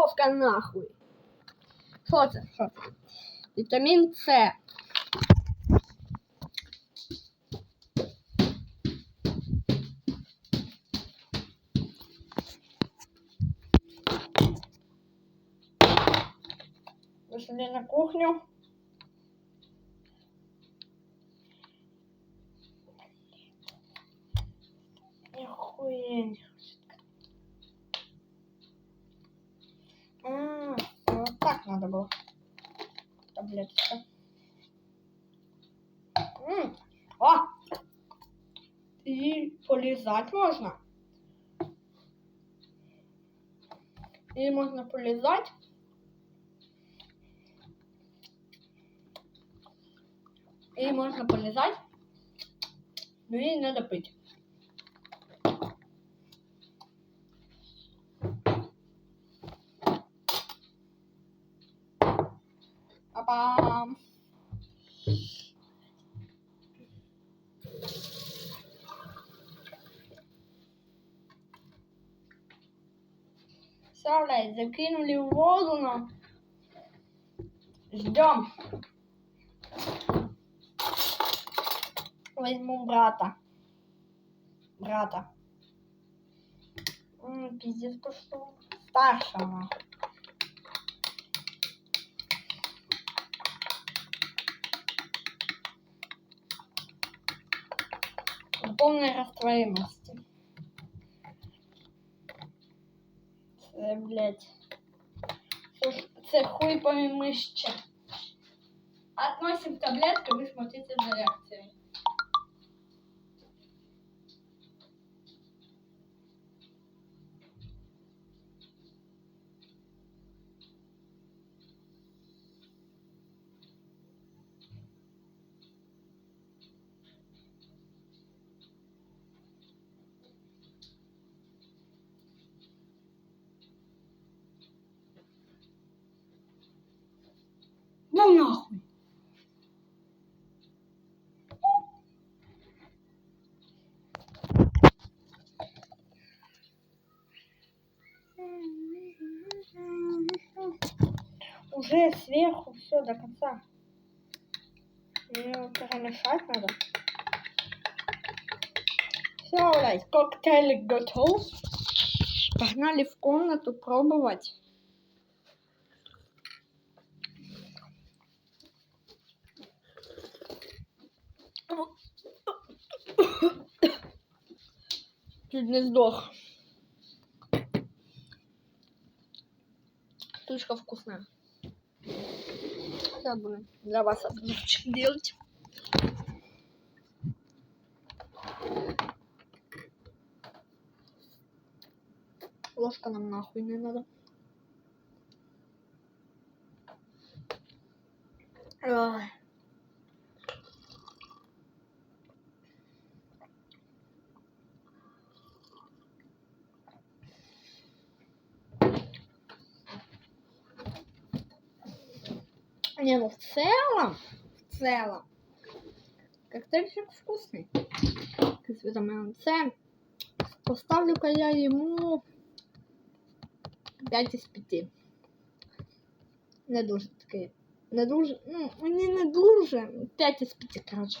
ложка нахуй. Що це? Що це? Вітамін С. Вышли на кухню. Надо было. Таблеточка. М, О! И полезать можно. И можно полезать. И можно полезать. Ну и надо пить. Блядь, закинули в воду нам. Ждем. Возьму брата. Брата. М, Пиздец пошел. Старшего. Полной растворимости. Це, блядь. Це, хуй помимище. Относим таблетки, вы смотрите за реакцией. Нахуй. Уже сверху все до конца. Мне перемешать надо. Все, блядь, коктейль готов. Погнали в комнату пробовать. Чуть не сдох. Штучка вкусная. Сейчас буду для вас обзорчик делать. Ложка нам нахуй не надо. Ой. Не, ну в целом, в целом, коктейльчик вкусный. С витамином С. Поставлю-ка я ему 5 из 5. Не дуже такий. Не дуже, ну, мені не дуже. 5 із 5, коротше.